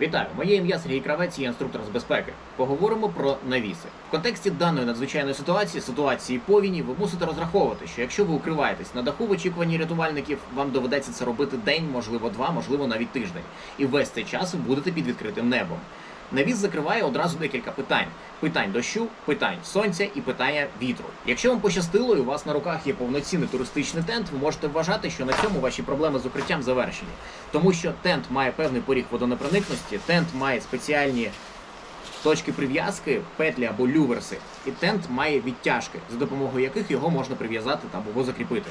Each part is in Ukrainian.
Вітаю, моє ім'я Сергій Кравець, я інструктор з безпеки. Поговоримо про навіси. В контексті даної надзвичайної ситуації, ситуації повіні, ви мусите розраховувати, що якщо ви укриваєтесь на даху в очікуванні рятувальників, вам доведеться це робити день, можливо, два, можливо, навіть тиждень. І весь цей час ви будете під відкритим небом. Навіс закриває одразу декілька питань: питань дощу, питань сонця і питання вітру. Якщо вам пощастило і у вас на руках є повноцінний туристичний тент, ви можете вважати, що на цьому ваші проблеми з укриттям завершені, тому що тент має певний поріг водонепроникності, тент має спеціальні точки прив'язки, петлі або люверси, і тент має відтяжки, за допомогою яких його можна прив'язати або закріпити.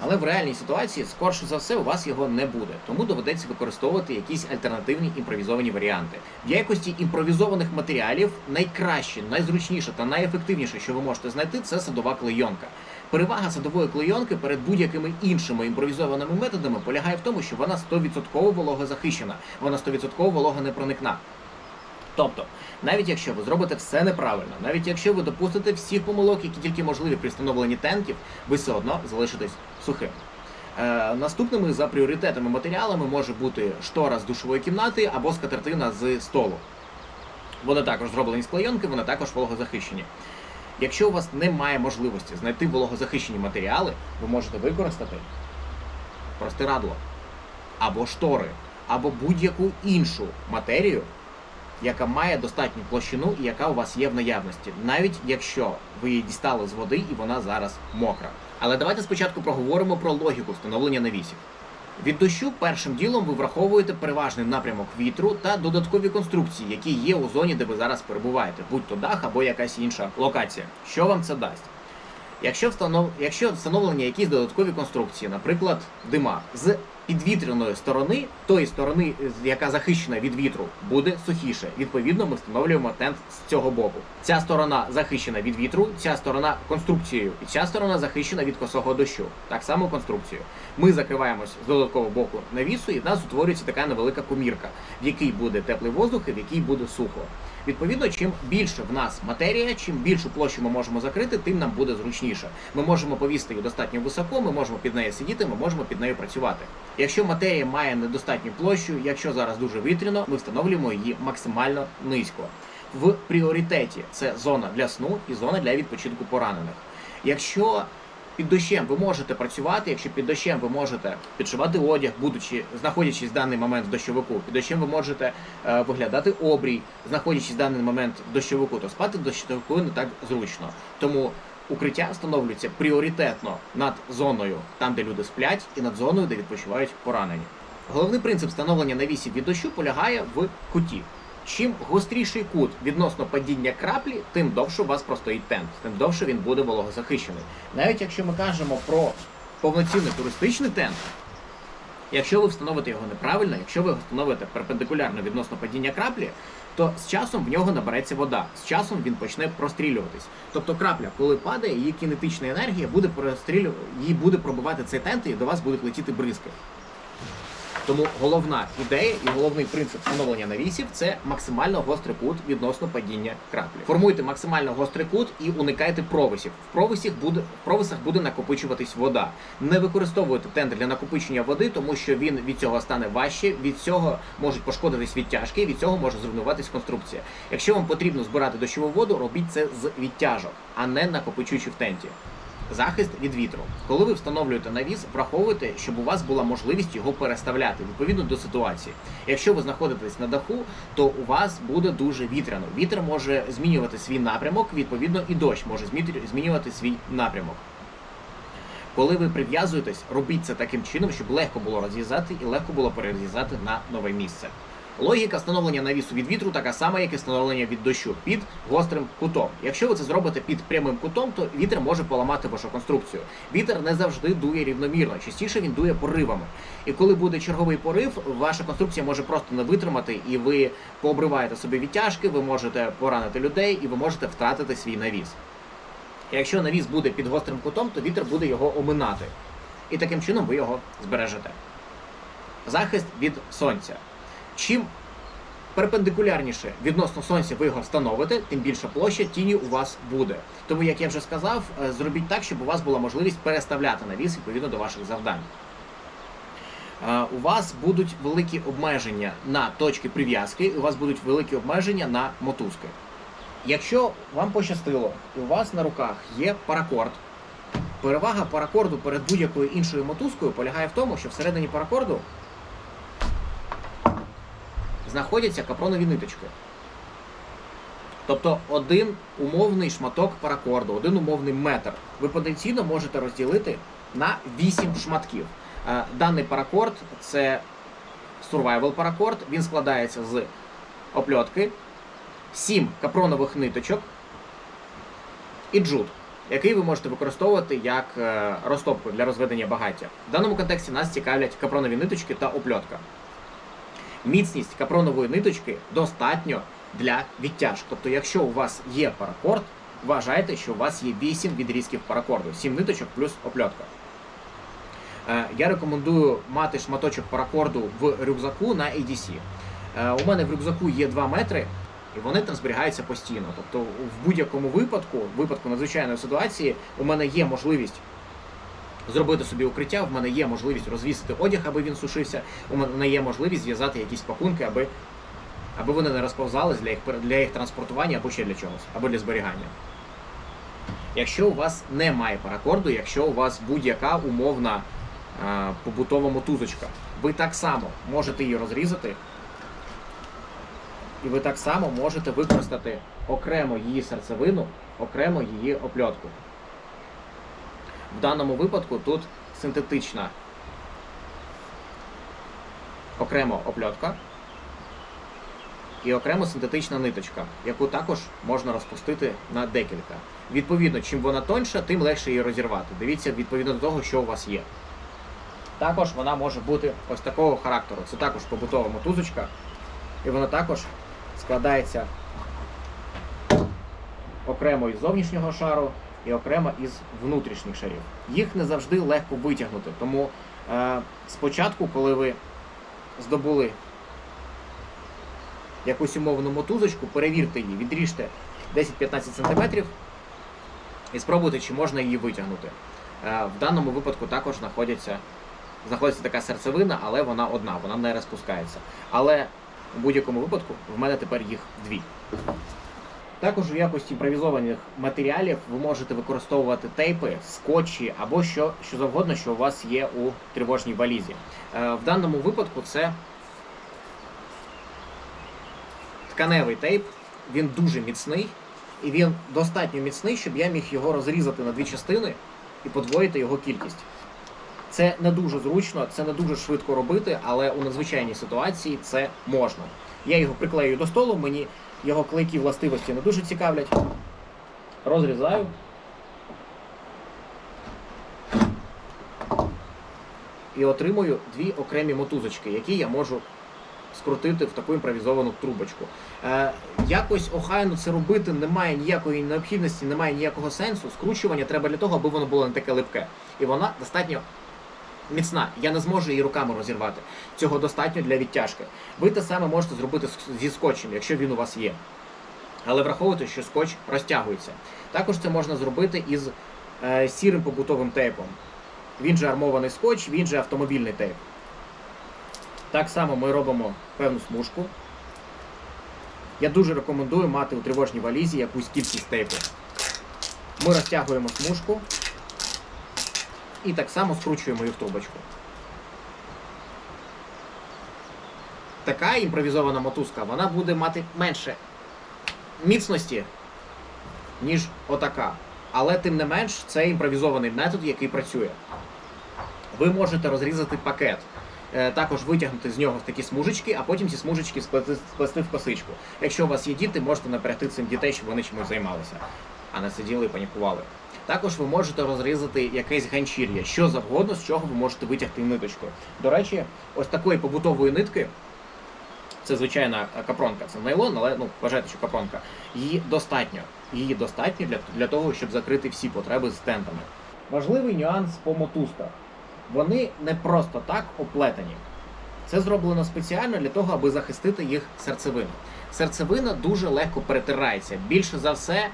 Але в реальній ситуації, скорше за все, у вас його не буде, тому доведеться використовувати якісь альтернативні імпровізовані варіанти. В якості імпровізованих матеріалів найкраще, найзручніше та найефективніше, що ви можете знайти, це садова клейонка. Перевага садової клейонки перед будь-якими іншими імпровізованими методами полягає в тому, що вона 100% вологозахищена, вона 100% вологонепроникна. Тобто, навіть якщо ви зробите все неправильно, навіть якщо ви допустите всіх помилок, які тільки можливі при встановленні тентів, ви все одно залишитесь сухим. Е, наступними за пріоритетами матеріалами може бути штора з душової кімнати або скатертина з столу. Вони також зроблені з клейонки, вони також вологозахищені. Якщо у вас немає можливості знайти вологозахищені матеріали, ви можете використати простирадло або штори, або будь-яку іншу матерію, яка має достатню площину і яка у вас є в наявності, навіть якщо ви її дістали з води і вона зараз мокра. Але давайте спочатку проговоримо про логіку встановлення навісів. Від дощу першим ділом ви враховуєте переважний напрямок вітру та додаткові конструкції, які є у зоні, де ви зараз перебуваєте, будь то дах або якась інша локація. Що вам це дасть? Якщо встанов... якщо встановлені якісь додаткові конструкції, наприклад, дима з підвітряної сторони, тої сторони, яка захищена від вітру, буде сухіше. Відповідно, ми встановлюємо тент з цього боку. Ця сторона захищена від вітру, ця сторона конструкцією, і ця сторона захищена від косого дощу. Так само конструкцією. Ми закриваємось з додаткового боку навісу, і в нас утворюється така невелика комірка, в якій буде теплий воздух і в якій буде сухо. Відповідно, чим більше в нас матерія, чим більшу площу ми можемо закрити, тим нам буде зручніше. Ми можемо повісити її достатньо високо, ми можемо під нею сидіти, ми можемо під нею працювати. Якщо матерія має недостатню площу, якщо зараз дуже вітряно, ми встановлюємо її максимально низько. В пріоритеті це зона для сну і зона для відпочинку поранених. Якщо під дощем ви можете працювати, якщо під дощем ви можете підшивати одяг, будучи знаходячись в даний момент в дощовику, під дощем ви можете е, виглядати обрій, знаходячись в даний момент в дощовику, то спати в дощовику не так зручно. Тому укриття встановлюється пріоритетно над зоною, там де люди сплять, і над зоною, де відпочивають поранені. Головний принцип встановлення навісів від дощу полягає в куті. Чим гостріший кут відносно падіння краплі, тим довше у вас простоїть тент, тим довше він буде вологозахищений. Навіть якщо ми кажемо про повноцінний туристичний тент, якщо ви встановите його неправильно, якщо ви встановите перпендикулярно відносно падіння краплі, то з часом в нього набереться вода, з часом він почне прострілюватись. Тобто крапля, коли падає, її кінетична енергія буде прострілю... її буде пробивати цей тент, і до вас будуть летіти бризки. Тому головна ідея і головний принцип встановлення навісів це максимально гострий кут відносно падіння краплі. Формуйте максимально гострий кут і уникайте провисів. В провисах буде в провисах буде накопичуватись вода. Не використовуйте тендер для накопичення води, тому що він від цього стане важче, від цього можуть пошкодитись відтяжки, від цього може зруйнуватись конструкція. Якщо вам потрібно збирати дощову воду, робіть це з відтяжок, а не накопичуючи в тенті. Захист від вітру. Коли ви встановлюєте навіс, враховуйте, щоб у вас була можливість його переставляти відповідно до ситуації. Якщо ви знаходитесь на даху, то у вас буде дуже вітряно. Вітер може змінювати свій напрямок, відповідно, і дощ може змінювати свій напрямок. Коли ви прив'язуєтесь, робіть це таким чином, щоб легко було розв'язати і легко було перев'язати на нове місце. Логіка встановлення навісу від вітру така сама, як і встановлення від дощу під гострим кутом. Якщо ви це зробите під прямим кутом, то вітер може поламати вашу конструкцію. Вітер не завжди дує рівномірно, частіше він дує поривами. І коли буде черговий порив, ваша конструкція може просто не витримати, і ви пообриваєте собі відтяжки, ви можете поранити людей і ви можете втратити свій навіс. Якщо навіс буде під гострим кутом, то вітер буде його оминати. І таким чином ви його збережете. Захист від сонця. Чим перпендикулярніше відносно сонця ви його встановите, тим більша площа тіні у вас буде. Тому, як я вже сказав, е, зробіть так, щоб у вас була можливість переставляти навіс відповідно до ваших завдань. е, у вас будуть великі обмеження на точки прив'язки, у вас будуть великі обмеження на мотузки. Якщо вам пощастило, і у вас на руках є паракорд, перевага паракорду перед будь-якою іншою мотузкою полягає в тому, що всередині паракорду знаходяться капронові ниточки. Тобто один умовний шматок паракорду, один умовний метр ви потенційно можете розділити на 8 шматків. Е, Даний паракорд це survival паракорд, він складається з опльотки, 7 капронових ниточок і джут, який ви можете використовувати як е, розтопку для розведення багаття. В даному контексті нас цікавлять капронові ниточки та опльотка. Міцність капронової ниточки достатньо для відтяж. Тобто, якщо у вас є паракорд, вважайте, що у вас є 8 відрізків паракорду, 7 ниточок плюс опльотка. Е, Я рекомендую мати шматочок паракорду в рюкзаку на ADC. Е, У мене в рюкзаку є 2 метри, і вони там зберігаються постійно. Тобто, в будь-якому випадку, в випадку надзвичайної ситуації, у мене є можливість зробити собі укриття, в мене є можливість розвісити одяг, аби він сушився, у мене є можливість зв'язати якісь пакунки, аби, аби вони не розповзались для їх, для їх транспортування або ще для чогось, або для зберігання. Якщо у вас немає паракорду, якщо у вас будь-яка умовна е, побутова мотузочка, ви так само можете її розрізати, і ви так само можете використати окремо її серцевину, окремо її опльотку. В даному випадку тут синтетична окремо опльотка і окремо синтетична ниточка, яку також можна розпустити на декілька. Відповідно, чим вона тоньша, тим легше її розірвати. Дивіться відповідно до того, що у вас є. Також вона може бути ось такого характеру. Це також побутова мотузочка, і вона також складається окремо із зовнішнього шару і окремо із внутрішніх шарів. Їх не завжди легко витягнути. Тому е, спочатку, коли ви здобули якусь умовну мотузочку, перевірте її, відріжте 10-15 см і спробуйте, чи можна її витягнути. Е, в даному випадку також знаходяться, знаходиться така серцевина, але вона одна, вона не розпускається. Але у будь-якому випадку в мене тепер їх дві. Також у якості імпровізованих матеріалів ви можете використовувати тейпи, скотчі або що, що завгодно, що у вас є у тривожній валізі. Е, в даному випадку це тканевий тейп, він дуже міцний, і він достатньо міцний, щоб я міг його розрізати на дві частини і подвоїти його кількість. Це не дуже зручно, це не дуже швидко робити, але у надзвичайній ситуації це можна. Я його приклею до столу, мені його клейкі властивості не дуже цікавлять. Розрізаю. І отримую дві окремі мотузочки, які я можу скрутити в таку імпровізовану трубочку. Е, якось охайно це робити немає ніякої необхідності, немає ніякого сенсу. Скручування треба для того, аби воно було не таке липке. І вона достатньо міцна. Я не зможу її руками розірвати. Цього достатньо для відтяжки. Ви те саме можете зробити зі скотчем, якщо він у вас є. Але враховуйте, що скотч розтягується. Також це можна зробити із е, сірим побутовим тейпом. Він же армований скотч, він же автомобільний тейп. Так само ми робимо певну смужку. Я дуже рекомендую мати у тривожній валізі якусь кількість тейпу. Ми розтягуємо смужку і так само скручуємо її в трубочку. Така імпровізована мотузка, вона буде мати менше міцності, ніж отака. Але тим не менш, це імпровізований метод, який працює. Ви можете розрізати пакет, е, також витягнути з нього такі смужечки, а потім ці смужечки сплести, в косичку. Якщо у вас є діти, можете напрягти цим дітей, щоб вони чимось займалися, а не сиділи і панікували. Також ви можете розрізати якесь ганчір'я, що завгодно, з чого ви можете витягти ниточку. До речі, ось такої побутової нитки. Це звичайна е, капронка, це нейлон, але ну вважайте, що капронка. Її достатньо. Її достатньо для, для того, щоб закрити всі потреби з тентами. Важливий нюанс по мотузках. Вони не просто так оплетені. Це зроблено спеціально для того, аби захистити їх серцевину. Серцевина дуже легко перетирається. Більше за все,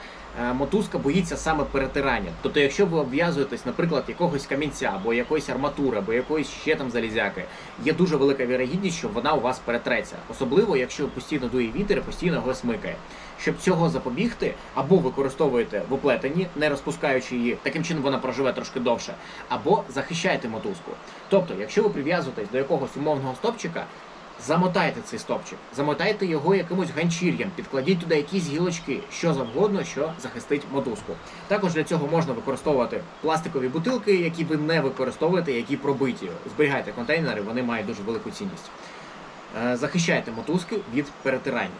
мотузка боїться саме перетирання. Тобто, якщо ви обв'язуєтесь, наприклад, якогось камінця або якоїсь арматури, або якоїсь ще там залізяки, є дуже велика вірогідність, що вона у вас перетреться. Особливо, якщо постійно дує вітер постійно його смикає. Щоб цього запобігти, або використовуєте в оплетенні, не розпускаючи її, таким чином вона проживе трошки довше, або захищайте мотузку. Тобто, якщо ви прив'язуєтесь до якогось умовного стопчика, замотайте цей стопчик, замотайте його якимось ганчір'ям, підкладіть туди якісь гілочки, що завгодно, що захистить мотузку. Також для цього можна використовувати пластикові бутилки, які ви не використовуєте, які пробиті. Зберігайте контейнери, вони мають дуже велику цінність. Е, Захищайте мотузки від перетирання.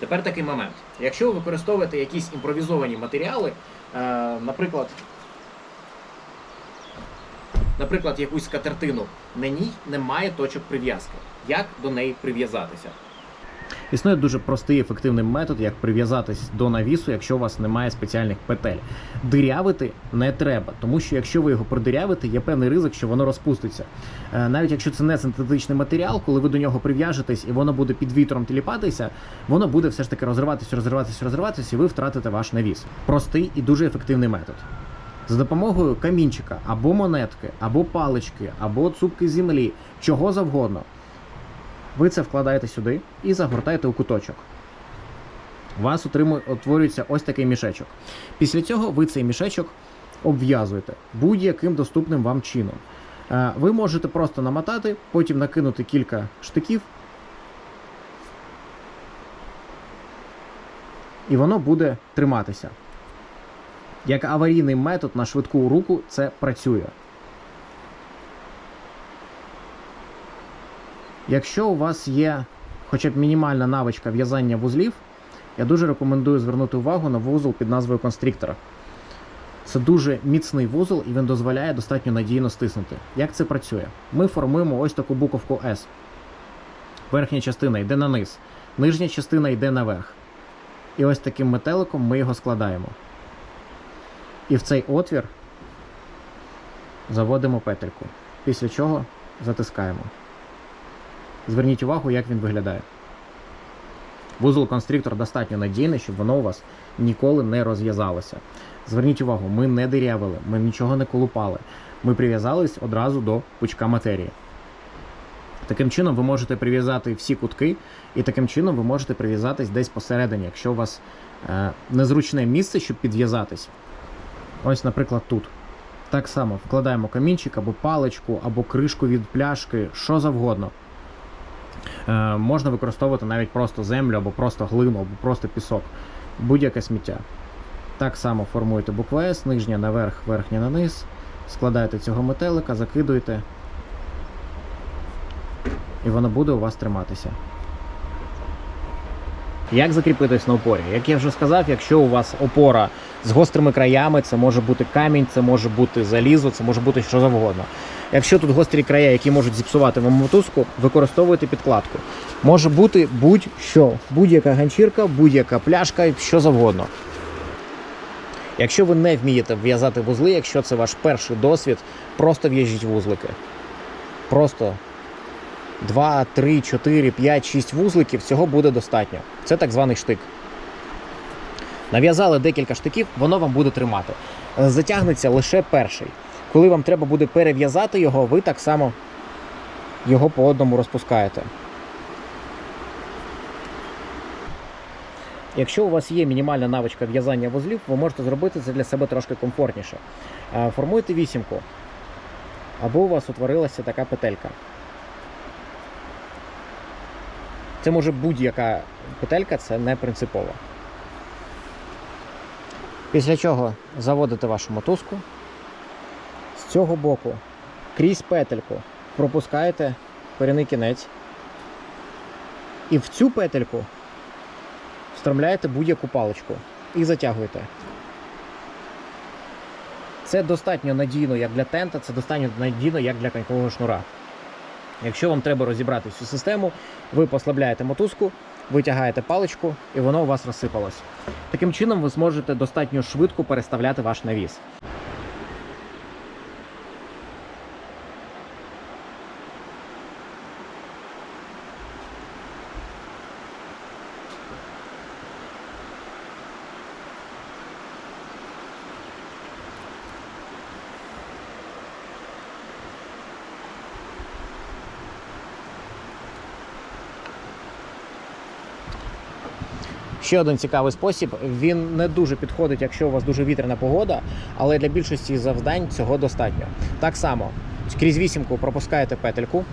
Тепер такий момент. Якщо ви використовуєте якісь імпровізовані матеріали, е, наприклад, наприклад, якусь скатертину, на ній немає точок прив'язки. Як до неї прив'язатися? Існує дуже простий ефективний метод, як прив'язатись до навісу, якщо у вас немає спеціальних петель. Дирявити не треба, тому що якщо ви його продирявите, є певний ризик, що воно розпуститься. Е, Навіть якщо це не синтетичний матеріал, коли ви до нього прив'яжетесь і воно буде під вітром тіліпатися, воно буде все ж таки розриватися, розриватися, розриватися, і ви втратите ваш навіс. Простий і дуже ефективний метод. За допомогою камінчика або монетки, або палички, або цупки землі, чого завгодно. Ви це вкладаєте сюди і загортаєте у куточок. У вас утворюється ось такий мішечок. Після цього ви цей мішечок обв'язуєте будь-яким доступним вам чином. Е, Ви можете просто намотати, потім накинути кілька штиків, і воно буде триматися. Як аварійний метод на швидку руку це працює. Якщо у вас є хоча б мінімальна навичка в'язання вузлів, я дуже рекомендую звернути увагу на вузол під назвою констриктора. Це дуже міцний вузол і він дозволяє достатньо надійно стиснути. Як це працює? Ми формуємо ось таку буковку S. Верхня частина йде на низ, нижня частина йде наверх. І ось таким метеликом ми його складаємо. І в цей отвір заводимо петельку. Після чого затискаємо. Зверніть увагу, як він виглядає. Вузол конструктор достатньо надійний, щоб воно у вас ніколи не розв'язалося. Зверніть увагу, ми не дирявили, ми нічого не колупали. Ми прив'язались одразу до пучка матерії. Таким чином ви можете прив'язати всі кутки, і таким чином ви можете прив'язатись десь посередині, якщо у вас е, незручне місце, щоб підв'язатись. Ось, наприклад, тут. Так само вкладаємо камінчик або паличку, або кришку від пляшки, що завгодно. Е, можна використовувати навіть просто землю, або просто глину, або просто пісок, будь-яке сміття. Так само формуєте букву С, нижня наверх, верхня на низ, складаєте цього метелика, закидуєте, і воно буде у вас триматися. Як закріпитись на опорі? Як я вже сказав, якщо у вас опора з гострими краями, це може бути камінь, це може бути залізо, це може бути що завгодно. Якщо тут гострі края, які можуть зіпсувати вам мотузку, використовуйте підкладку. Може бути будь-що, будь-яка ганчірка, будь-яка пляшка, що завгодно. Якщо ви не вмієте в'язати вузли, якщо це ваш перший досвід, просто в'яжіть вузлики. Просто 2, 3, 4, 5, 6 вузликів цього буде достатньо. Це так званий штик. Нав'язали декілька штиків, воно вам буде тримати. Е, Затягнеться лише перший. Коли вам треба буде перев'язати його, ви так само його по одному розпускаєте. Якщо у вас є мінімальна навичка в'язання вузлів, ви можете зробити це для себе трошки комфортніше. Е, Формуйте вісімку, або у вас утворилася така петелька. Це може будь-яка петелька, це не принципово. Після чого заводите вашу мотузку. З цього боку крізь петельку пропускаєте корінний кінець. І в цю петельку встромляєте будь-яку паличку і затягуєте. Це достатньо надійно як для тента, це достатньо надійно як для конькового шнура. Якщо вам треба розібрати всю систему, ви послабляєте мотузку, витягаєте паличку, і воно у вас розсипалось. Таким чином ви зможете достатньо швидко переставляти ваш навіс. Ще один цікавий спосіб. Він не дуже підходить, якщо у вас дуже вітряна погода, але для більшості завдань цього достатньо. Так само крізь вісімку пропускаєте петельку.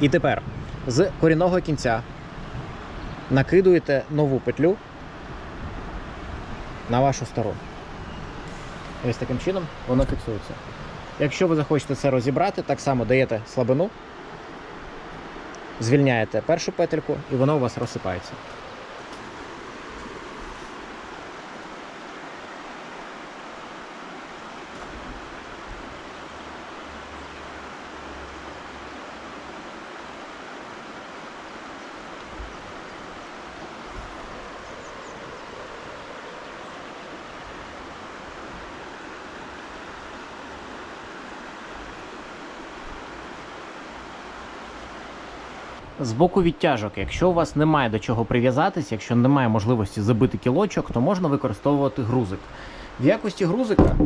І тепер з корінного кінця накидуєте нову петлю на вашу сторону. І ось таким чином воно фіксується. Якщо ви захочете це розібрати, так само даєте слабину, звільняєте першу петельку і воно у вас розсипається. З боку відтяжок, якщо у вас немає до чого прив'язатись, якщо немає можливості забити кілочок, то можна використовувати грузик. В якості грузика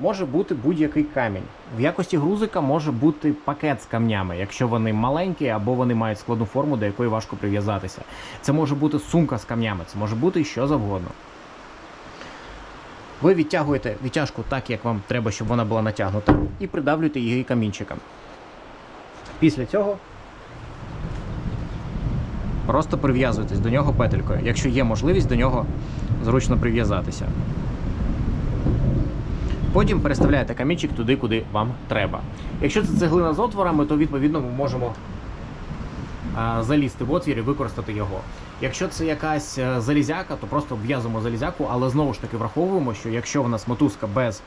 може бути будь-який камінь. В якості грузика може бути пакет з камнями, якщо вони маленькі або вони мають складну форму, до якої важко прив'язатися. Це може бути сумка з камнями, це може бути що завгодно. Ви відтягуєте відтяжку так, як вам треба, щоб вона була натягнута, і придавлюєте її камінчиком. Після цього Просто прив'язуйтесь до нього петелькою, якщо є можливість до нього зручно прив'язатися. Потім переставляєте камінчик туди, куди вам треба. Якщо це цеглина з отворами, то відповідно ми можемо залізти в отвір і використати його. Якщо це якась е, залізяка, то просто в'язуємо залізяку, але знову ж таки враховуємо, що якщо в нас мотузка без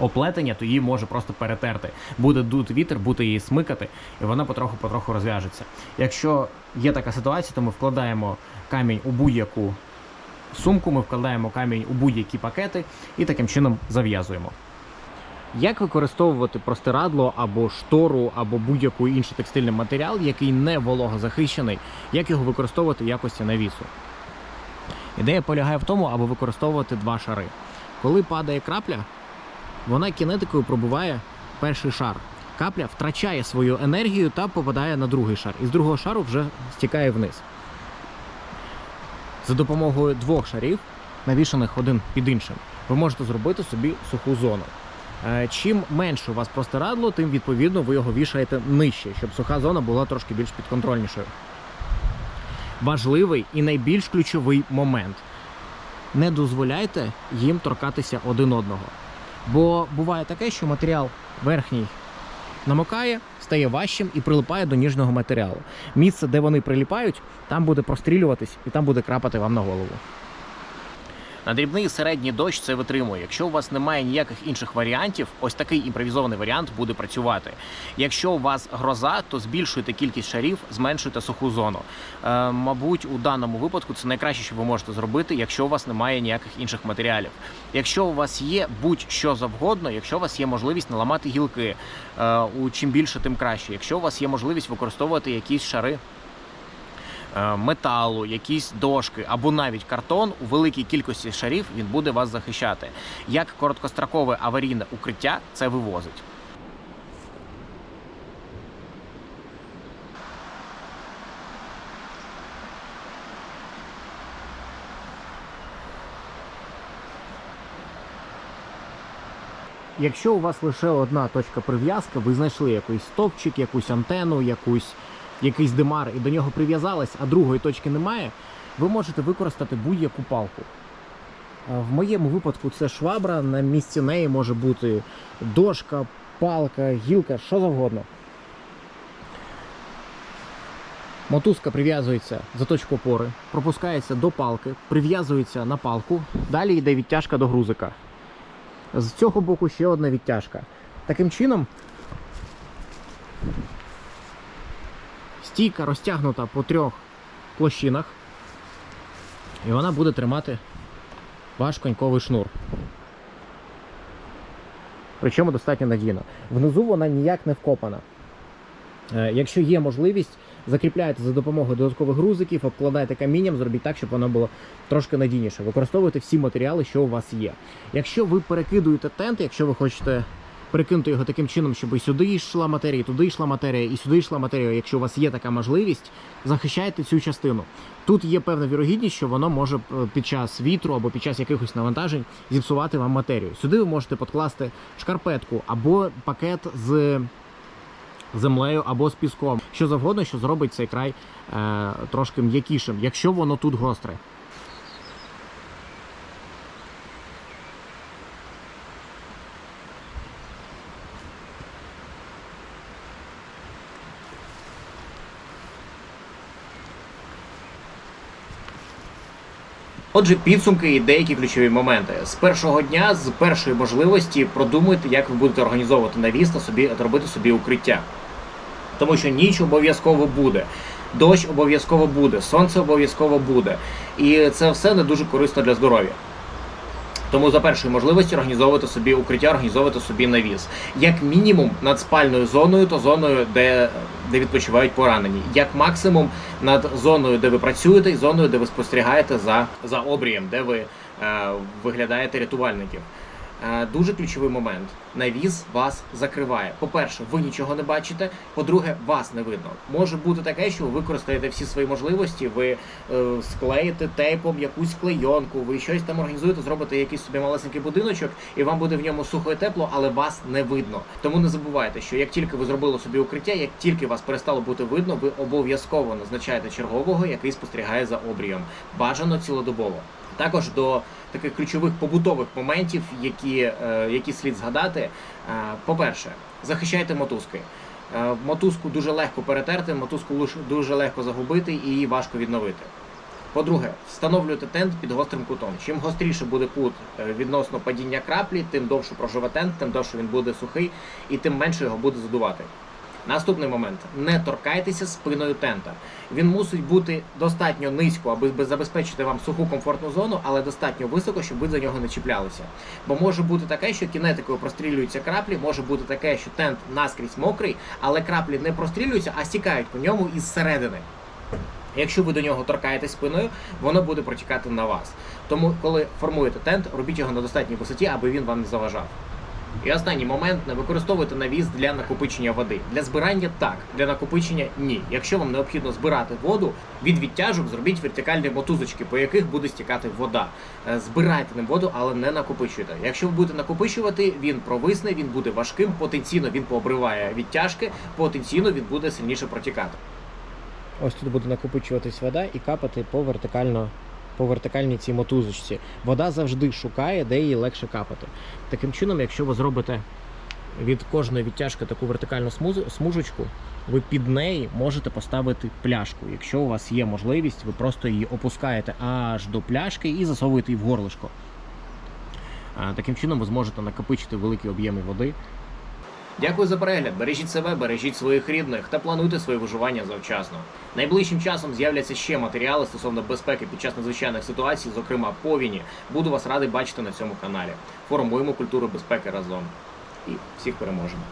оплетення, то її може просто перетерти. Буде дути вітер, буде її смикати, і вона потроху-потроху розв'яжеться. Якщо є така ситуація, то ми вкладаємо камінь у будь-яку сумку, ми вкладаємо камінь у будь-які пакети і таким чином зав'язуємо. Як використовувати простирадло або штору, або будь-який інший текстильний матеріал, який не вологозахищений, як його використовувати в якості навісу? Ідея полягає в тому, аби використовувати два шари. Коли падає крапля, вона кінетикою пробиває перший шар. Капля втрачає свою енергію та попадає на другий шар. І з другого шару вже стікає вниз. За допомогою двох шарів, навішаних один під іншим, ви можете зробити собі суху зону. Е, Чим менше у вас простирадло, тим відповідно ви його вішаєте нижче, щоб суха зона була трошки більш підконтрольнішою. Важливий і найбільш ключовий момент. Не дозволяйте їм торкатися один одного. Бо буває таке, що матеріал верхній намокає, стає важчим і прилипає до ніжного матеріалу. Місце, де вони приліпають, там буде прострілюватись і там буде крапати вам на голову. На дрібний середній дощ це витримує. Якщо у вас немає ніяких інших варіантів, ось такий імпровізований варіант буде працювати. Якщо у вас гроза, то збільшуйте кількість шарів, зменшуйте суху зону. Е, мабуть, у даному випадку це найкраще, що ви можете зробити, якщо у вас немає ніяких інших матеріалів. Якщо у вас є будь-що завгодно, якщо у вас є можливість наламати гілки, е, у чим більше, тим краще. Якщо у вас є можливість використовувати якісь шари металу, якісь дошки або навіть картон у великій кількості шарів він буде вас захищати. Як короткострокове аварійне укриття це вивозить. Якщо у вас лише одна точка прив'язки, ви знайшли якийсь стовпчик, якусь антенну, якусь, якийсь димар і до нього прив'язались, а другої точки немає, ви можете використати будь-яку палку. В моєму випадку це швабра, на місці неї може бути дошка, палка, гілка, що завгодно. Мотузка прив'язується за точку опори, пропускається до палки, прив'язується на палку, далі йде відтяжка до грузика. З цього боку ще одна відтяжка. Таким чином стійка розтягнута по трьох площинах, і вона буде тримати ваш коньковий шнур. Причому достатньо надійно. Внизу вона ніяк не вкопана. Е, Якщо є можливість, закріпляйте за допомогою додаткових грузиків, обкладайте камінням, зробіть так, щоб воно було трошки надійніше. Використовуйте всі матеріали, що у вас є. Якщо ви перекидуєте тент, якщо ви хочете перекинути його таким чином, щоб і сюди йшла матерія, і туди йшла матерія, і сюди йшла матерія. Якщо у вас є така можливість, захищайте цю частину. Тут є певна вірогідність, що воно може е, під час вітру або під час якихось навантажень зіпсувати вам матерію. Сюди ви можете підкласти шкарпетку або пакет з землею або з піском. Що завгодно, що зробить цей край е, трошки м'якішим, якщо воно тут гостре. Отже, підсумки і деякі ключові моменти. З першого дня, з першої можливості, продумуйте, як ви будете організовувати навіс та собі зробити робити собі укриття. Тому що ніч обов'язково буде, дощ обов'язково буде, сонце обов'язково буде. І це все не дуже корисно для здоров'я. Тому за першої можливості організовувати собі укриття, організовувати собі навіс. Як мінімум над спальною зоною, то зоною, де, де відпочивають поранені. Як максимум над зоною, де ви працюєте, і зоною, де ви спостерігаєте за, за обрієм, де ви е, виглядаєте рятувальників. Е, Дуже ключовий момент. Навіс вас закриває. По-перше, ви нічого не бачите. По-друге, вас не видно. Може бути таке, що ви використаєте всі свої можливості, ви е, склеїте тейпом якусь клейонку, ви щось там організуєте, зробите якийсь собі малесенький будиночок, і вам буде в ньому сухо і тепло, але вас не видно. Тому не забувайте, що як тільки ви зробили собі укриття, як тільки вас перестало бути видно, ви обов'язково назначаєте чергового, який спостерігає за обрієм. Бажано цілодобово. Також до таких ключових побутових моментів, які, е, які слід згадати. Е, По-перше, захищайте мотузки. Е, Мотузку дуже легко перетерти, мотузку дуже легко загубити і її важко відновити. По-друге, встановлюйте тент під гострим кутом. Чим гостріше буде кут відносно падіння краплі, тим довше проживе тент, тим довше він буде сухий і тим менше його буде задувати. Наступний момент: не торкайтеся спиною тента. Він мусить бути достатньо низько, аби забезпечити вам суху комфортну зону, але достатньо високо, щоб ви за нього не чіплялися. Бо може бути таке, що кінетикою прострілюються краплі, може бути таке, що тент наскрізь мокрий, але краплі не прострілюються, а стікають по ньому із середини. Якщо ви до нього торкаєтесь спиною, воно буде протікати на вас. Тому, коли формуєте тент, робіть його на достатній висоті, аби він вам не заважав. І останній момент не використовуйте навіс для накопичення води. Для збирання так, для накопичення ні. Якщо вам необхідно збирати воду від відтяжок, зробіть вертикальні мотузочки, по яких буде стікати вода. Е, Збирайте ним воду, але не накопичуйте. Якщо ви будете накопичувати, він провисне, він буде важким, потенційно він пообриває відтяжки, потенційно він буде сильніше протікати. Ось тут буде накопичуватись вода і капати по вертикально. По вертикальній цій мотузочці. Вода завжди шукає, де її легше капати. Таким чином, якщо ви зробите від кожної відтяжки таку вертикальну смужечку, ви під неї можете поставити пляшку. Якщо у вас є можливість, ви просто її опускаєте аж до пляшки і засовуєте її в горлишко. Таким чином ви зможете накопичити великі об'єми води Дякую за перегляд. Бережіть себе, бережіть своїх рідних та плануйте своє виживання завчасно. Найближчим часом з'являться ще матеріали стосовно безпеки під час надзвичайних ситуацій, зокрема повіні. Буду вас радий бачити на цьому каналі. Формуємо культуру безпеки разом. І всіх переможемо.